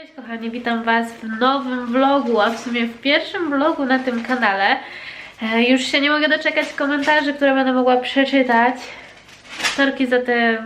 Cześć kochani, witam Was w nowym vlogu, a w sumie w pierwszym vlogu na tym kanale. E, już się nie mogę doczekać komentarzy, które będę mogła przeczytać. Sorki za te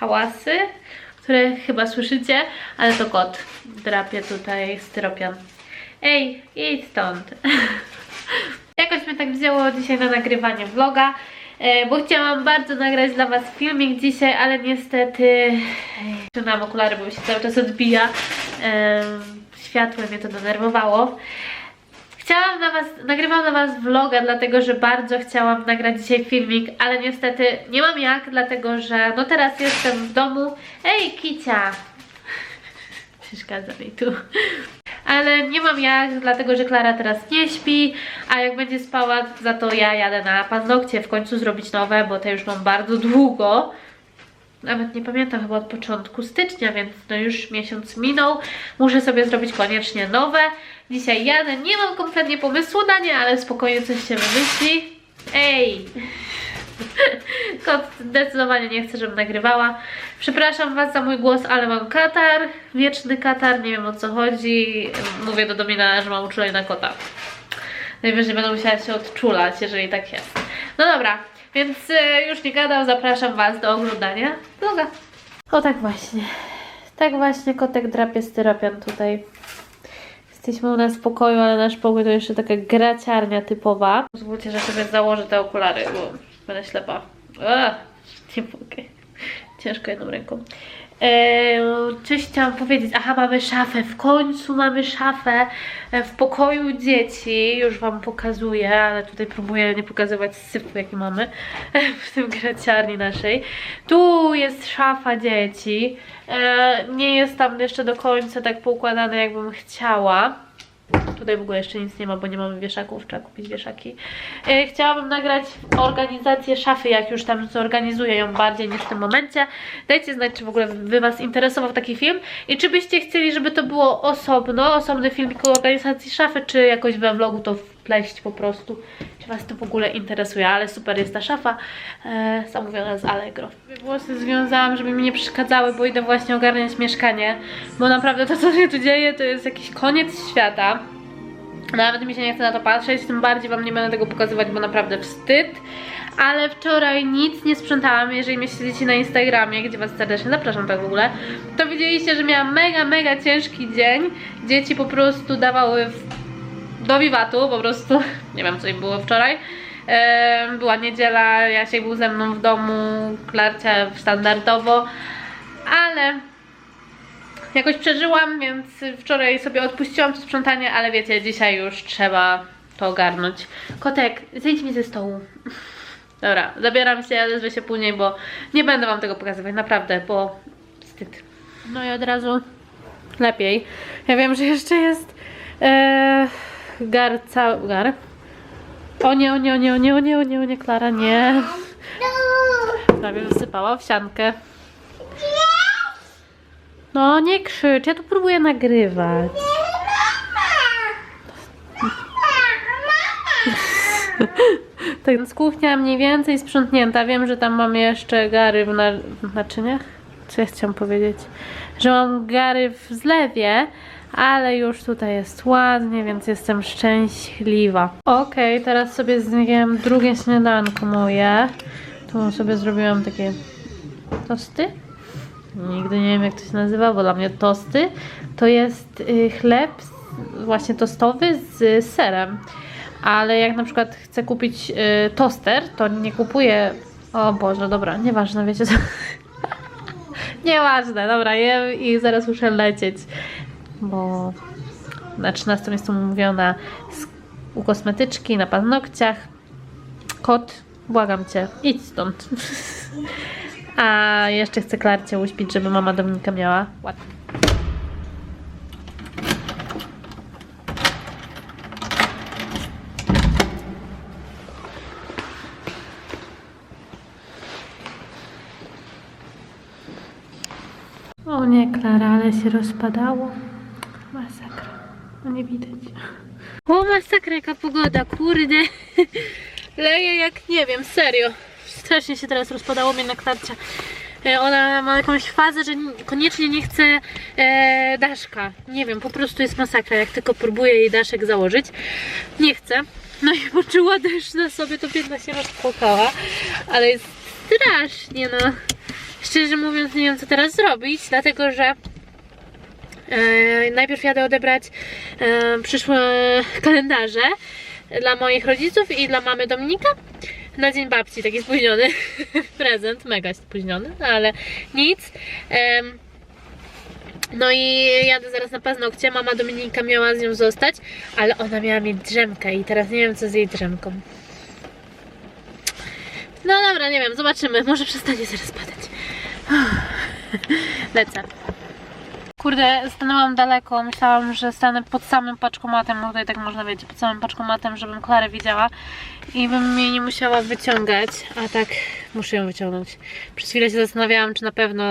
hałasy, które chyba słyszycie, ale to kot drapie tutaj styropian. Ej, idź stąd. Jakoś mnie tak wzięło dzisiaj na nagrywanie vloga, bo chciałam bardzo nagrać dla Was filmik dzisiaj, ale niestety Trzymam okulary, bo mi się cały czas odbija. Światło mnie to denerwowało. Chciałam na was, nagrywam na was vloga, dlatego że bardzo chciałam nagrać dzisiaj filmik, ale niestety nie mam jak, dlatego że no teraz jestem w domu. Ej, Kicia! Przeszkadza mi tu. Ale nie mam jak, dlatego że Klara teraz nie śpi, a jak będzie spała, za to ja jadę na paznokcie w końcu zrobić nowe, bo te już mam bardzo długo nawet nie pamiętam, chyba od początku stycznia, więc no już miesiąc minął. Muszę sobie zrobić koniecznie nowe. Dzisiaj jadę, nie mam kompletnie pomysłu na nie, ale spokojnie coś się wymyśli. Ej! Kot zdecydowanie nie chce, żebym nagrywała. Przepraszam Was za mój głos, ale mam katar, wieczny katar, nie wiem o co chodzi. Mówię do Domina, że mam uczulenie na kota. Najwyżej będę musiała się odczulać, jeżeli tak jest. No dobra, więc e, już nie gadam, zapraszam Was do oglądania vloga. O tak właśnie. Tak właśnie kotek drapie styropian tutaj. Jesteśmy u nas w pokoju, ale nasz pokój to jeszcze taka graciarnia typowa. Pozwólcie, że sobie założę te okulary, bo będę ślepa. Ach, nie mogę. Ciężko jedną ręką. Eee, coś chciałam powiedzieć. Aha, mamy szafę. W końcu mamy szafę e, w pokoju dzieci. Już Wam pokazuję, ale tutaj próbuję nie pokazywać syfu, jaki mamy w tym graciarni naszej. Tu jest szafa dzieci. E, nie jest tam jeszcze do końca tak poukładane, jakbym chciała. Tutaj w ogóle jeszcze nic nie ma, bo nie mamy wieszaków, trzeba kupić wieszaki. E, chciałabym nagrać organizację szafy, jak już tam zorganizuję ją bardziej niż w tym momencie. Dajcie znać, czy w ogóle Wy Was interesował taki film i czy byście chcieli, żeby to było osobno, osobny filmik o organizacji szafy, czy jakoś we vlogu to wpleść po prostu. Czy Was to w ogóle interesuje, ale super jest ta szafa, e, zamówiona z Allegro. Włosy związałam, żeby mi nie przeszkadzały, bo idę właśnie ogarniać mieszkanie, bo naprawdę to, co się tu dzieje, to jest jakiś koniec świata. Nawet mi się nie chce na to patrzeć, tym bardziej Wam nie będę tego pokazywać, bo naprawdę wstyd. Ale wczoraj nic nie sprzątałam, jeżeli mnie śledzicie na Instagramie, gdzie Was serdecznie zapraszam tak w ogóle, to widzieliście, że miałam mega, mega ciężki dzień. Dzieci po prostu dawały w... do wiwatu, po prostu, nie wiem co im było wczoraj. Była niedziela, Jasiek był ze mną w domu, Klarcia standardowo, ale jakoś przeżyłam, więc wczoraj sobie odpuściłam to sprzątanie, ale wiecie, dzisiaj już trzeba to ogarnąć. Kotek, zejdź mi ze stołu. Dobra, zabieram się, odezwę się później, bo nie będę wam tego pokazywać, naprawdę, bo wstyd. No i od razu lepiej. Ja wiem, że jeszcze jest e, gar cały, gar. O nie, o nie, o nie, o nie, o nie, o nie, o nie, Klara, nie. Prawie wysypała owsiankę. No nie krzycz, ja tu próbuję nagrywać. Tak, więc kuchnia mniej więcej sprzątnięta. Wiem, że tam mam jeszcze gary w, na w naczyniach. Co ja chciałam powiedzieć? Że mam gary w zlewie, ale już tutaj jest ładnie, więc jestem szczęśliwa. Okej, teraz sobie zjem drugie śniadanko moje. Tu sobie zrobiłam takie tosty. Nigdy nie wiem jak to się nazywa, bo dla mnie tosty to jest y, chleb właśnie tostowy z serem. Ale jak na przykład chcę kupić y, toster, to nie kupuję. O Boże, dobra, nieważne, wiecie co. nieważne, dobra, jem i zaraz muszę lecieć. Bo na 13 jestem umówiona u kosmetyczki na paznokciach. Kot, błagam cię, idź stąd. A jeszcze chcę Klarcie uśpić, żeby mama Dominika miała ładnie. O nie, Klara, ale się rozpadało. Nie widać. O, masakra, jaka pogoda, kurde. Leje jak nie wiem, serio. Strasznie się teraz rozpadało mnie na klarcie. E, Ona ma jakąś fazę, że koniecznie nie chce e, daszka. Nie wiem, po prostu jest masakra. Jak tylko próbuję jej daszek założyć, nie chce. No i poczuła deszcz na sobie, to biedna się rozpłakała. Ale jest strasznie, no. Szczerze mówiąc, nie wiem co teraz zrobić, dlatego że najpierw jadę odebrać e, przyszłe kalendarze dla moich rodziców i dla mamy Dominika na dzień babci, taki spóźniony prezent, mega spóźniony, no ale nic. No i jadę zaraz na paznokcie. Mama Dominika miała z nią zostać, ale ona miała mieć drzemkę i teraz nie wiem co z jej drzemką. No dobra, nie wiem, zobaczymy. Może przestanie zaraz padać. Lecę. Kurde, stanęłam daleko. Myślałam, że stanę pod samym paczkomatem. No tutaj tak można wiedzieć, pod samym paczkomatem, żebym Klarę widziała i bym jej nie musiała wyciągać. A tak muszę ją wyciągnąć. Przez chwilę się zastanawiałam, czy na pewno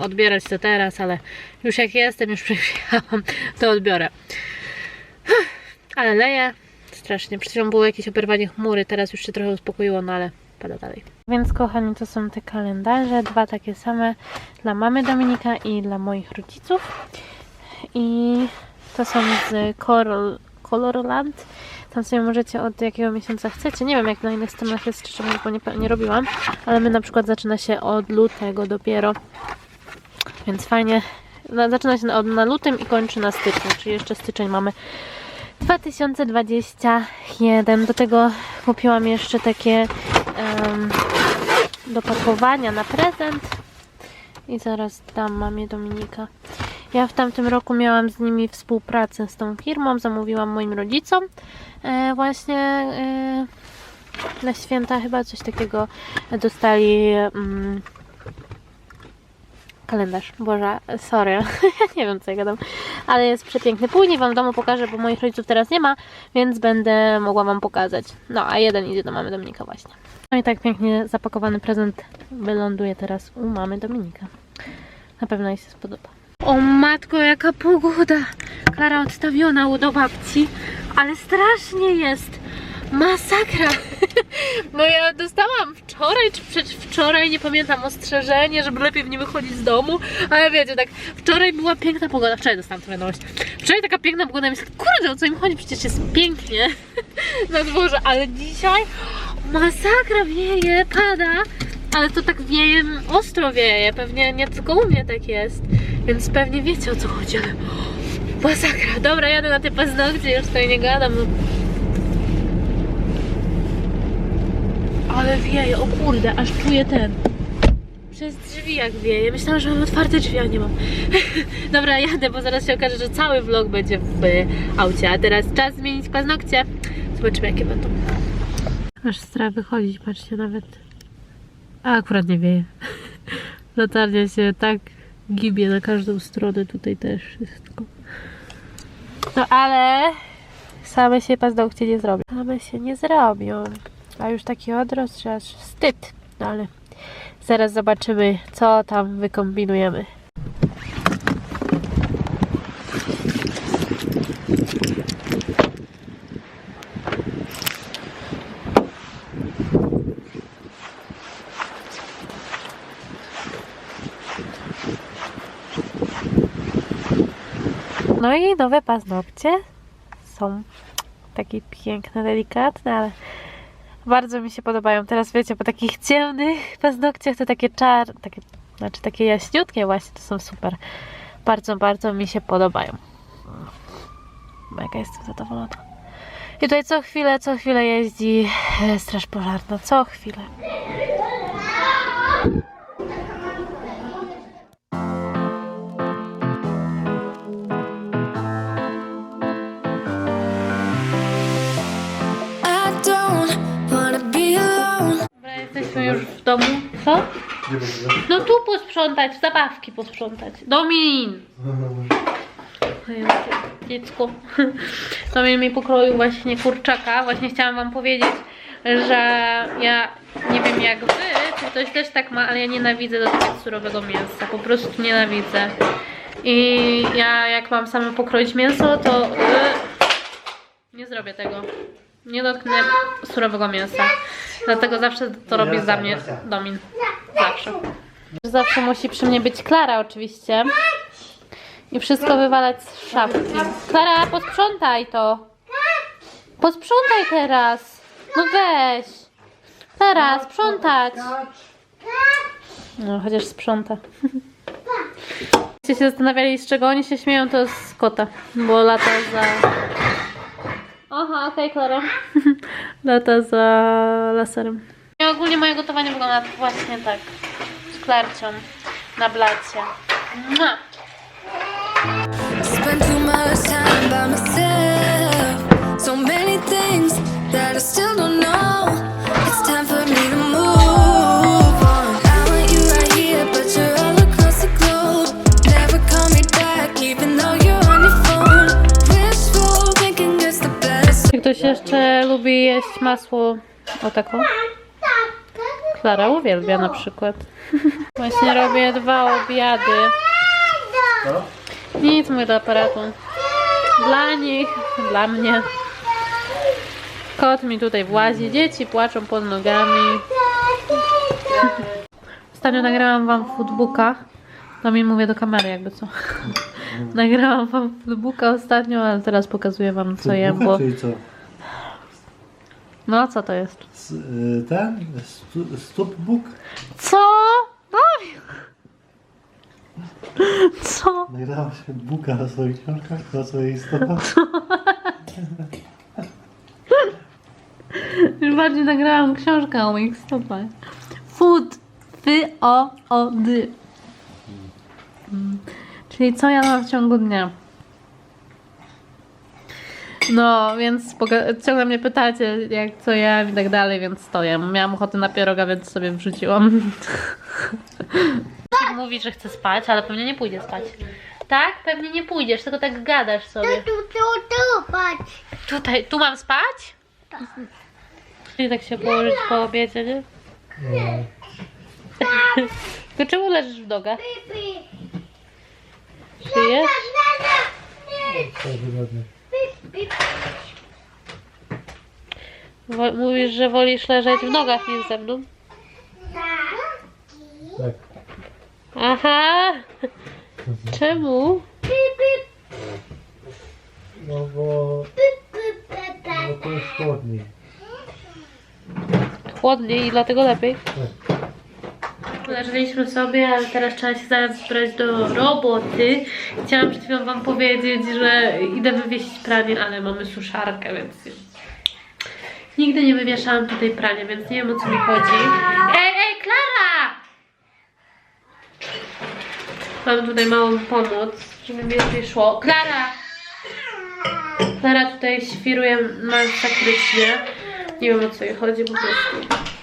odbierać to teraz, ale już jak jestem, już przyjechałam, to odbiorę. Ale leje strasznie. Przed chwilą było jakieś oberwanie chmury, teraz już się trochę uspokoiło, no ale pada dalej. Więc kochani, to są te kalendarze, dwa takie same dla mamy Dominika i dla moich rodziców. I to są z Color, Colorland. Tam sobie możecie od jakiego miesiąca chcecie. Nie wiem jak na innych stronach jest, szczerze mówiąc, bo nie, nie robiłam. Ale my na przykład zaczyna się od lutego dopiero. Więc fajnie. No, zaczyna się od, na lutym i kończy na styczniu, czyli jeszcze styczeń mamy 2021. Do tego kupiłam jeszcze takie do pakowania na prezent. I zaraz dam mamie Dominika. Ja w tamtym roku miałam z nimi współpracę z tą firmą. Zamówiłam moim rodzicom e, właśnie e, na święta chyba coś takiego dostali kalendarz. Boże, sorry, ja nie wiem co ja gadam, ale jest przepiękny. Później Wam w domu pokażę, bo moich rodziców teraz nie ma, więc będę mogła Wam pokazać. No, a jeden idzie do mamy Dominika właśnie. No i tak pięknie zapakowany prezent wyląduje teraz u mamy Dominika. Na pewno jej się spodoba. O matko, jaka pogoda! Klara odstawiona do babci, ale strasznie jest. Masakra! No ja dostałam wczoraj czy przedwczoraj, nie pamiętam, ostrzeżenie, żeby lepiej nie wychodzić z domu, ale wiecie, tak, wczoraj była piękna pogoda, wczoraj dostałam tę wiadomość. Wczoraj taka piękna pogoda, myślę, kurde, o co im chodzi, przecież jest pięknie na dworze, ale dzisiaj masakra wieje, pada, ale to tak wieje, ostro wieje, pewnie nie tylko u mnie tak jest, więc pewnie wiecie o co chodzi, ale masakra. Dobra, jadę na te paznokcie, już tutaj nie gadam, Ale wieje, o kurde, aż czuję ten. Przez drzwi jak wieje. Myślałam, że mam otwarte drzwi, a nie mam. Dobra, jadę, bo zaraz się okaże, że cały vlog będzie w aucie. A teraz czas zmienić paznokcie. Zobaczymy, jakie będą. Aż strach wychodzić, patrzcie, nawet. A akurat nie wieje. Latarnia się tak gibie na każdą stronę, tutaj też wszystko. No ale same się paznokcie nie zrobią. Same się nie zrobią. A już taki odrost, że aż wstyd. No ale zaraz zobaczymy, co tam wykombinujemy. No i nowe paznokcie są takie piękne, delikatne, ale bardzo mi się podobają. Teraz wiecie, po takich ciemnych paznokciach to takie czar, takie, znaczy takie jaśniutkie właśnie, to są super. Bardzo, bardzo mi się podobają. Mega jestem zadowolona. I tutaj co chwilę, co chwilę jeździ e, straż pożarna. Co chwilę. Już w domu. Co? No tu posprzątać, zabawki posprzątać. Domin! Ojej, Dziecko. Domin mi pokroił właśnie kurczaka. Właśnie chciałam wam powiedzieć, że ja nie wiem jak wy, czy ktoś też tak ma, ale ja nienawidzę dotykać surowego mięsa. Po prostu nienawidzę. I ja jak mam same pokroić mięso, to yy, nie zrobię tego. Nie dotknę surowego mięsa. Dlatego zawsze to robi za mnie Domin. Zawsze. Zawsze musi przy mnie być Klara oczywiście. I wszystko wywalać z szafki. Klara, posprzątaj to. Posprzątaj teraz. No weź. Teraz, sprzątać. No, chociaż sprząta. Jeśli się zastanawiali, z czego oni się śmieją, to z kota. Bo lata za... Aha, okej, Klara. lata za laserem. I ogólnie moje gotowanie wygląda właśnie tak. Z Klarcią na blacie. Mua! Spend too much time by myself. Jeszcze lubi jeść masło o taką? Klara uwielbia na przykład. Właśnie robię dwa obiady. Co? Nic mówię do aparatu. Dla nich, dla mnie. Kot mi tutaj włazi, dzieci płaczą pod nogami. Ostatnio nagrałam wam foodbooka. No mi mówię do kamery jakby co. nagrałam wam foodbooka ostatnio, ale teraz pokazuję wam co jem, bo... Czyli co? No co to jest? S, y, ten? Stu, stupbook? Co? No. Co? Nagrała się buka na swoich książkach, na swoich stopach. Już bardziej nagrałam książkę o moich stopach. Food. Fy o o dy. Mm. Czyli co ja mam w ciągu dnia. No, więc ciągle mnie pytacie, jak co jem i tak dalej, więc stoję. Miałam ochotę na pieroga, więc sobie wrzuciłam. Mówi, że chce spać, ale pewnie nie pójdzie spać. Tak? Pewnie nie pójdziesz, tylko tak gadasz sobie. Tu, tu, tu, patrz. Tutaj, tu mam spać? Czyli tak się położyć po obiedzie, nie? To czemu leżysz w nogach? Pipi. Wo- Mówisz, że wolisz leżeć w nogach niż ze mną? Tak. Aha! Czemu? No bo, bo to jest chłodniej. Chłodniej i dlatego lepiej. Leżeliśmy sobie, ale teraz trzeba się zaraz zbrać do roboty. Chciałam przed chwilą wam powiedzieć, że idę wywiesić pranie, ale mamy suszarkę, więc nigdy nie wywieszałam tutaj prania, więc nie wiem o co mi chodzi. Ej, ej, Klara! Mam tutaj małą pomoc, żeby mi lepiej szło. Klara! Klara tutaj świruje masakrycznie. Nie wiem o co jej chodzi po prostu.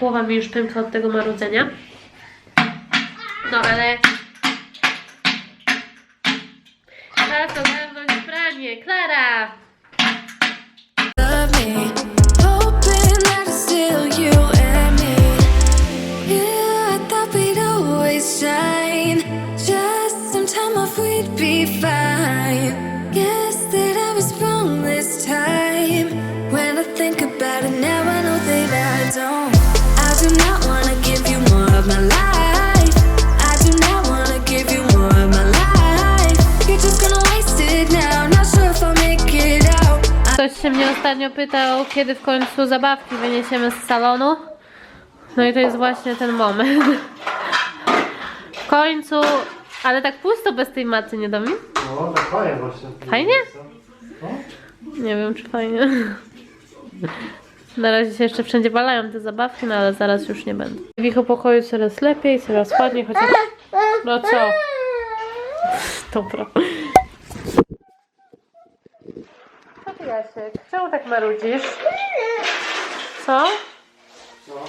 Głowa mi już pękła od tego marudzenia. No ale... Czas ogarnąć pranie. Klara! Się mnie ostatnio pytał, kiedy w końcu zabawki wyniesiemy z salonu. No i to jest właśnie ten moment. W końcu... Ale tak pusto bez tej maty, nie do mnie? No, tak fajnie właśnie. Fajnie? No. Nie wiem, czy fajnie. Na razie się jeszcze wszędzie balają te zabawki, no ale zaraz już nie będą. W ich pokoju coraz lepiej, coraz ładniej, chociaż... No co? Dobra. Co ty, Jasiek? Czemu tak marudzisz? Co? Co?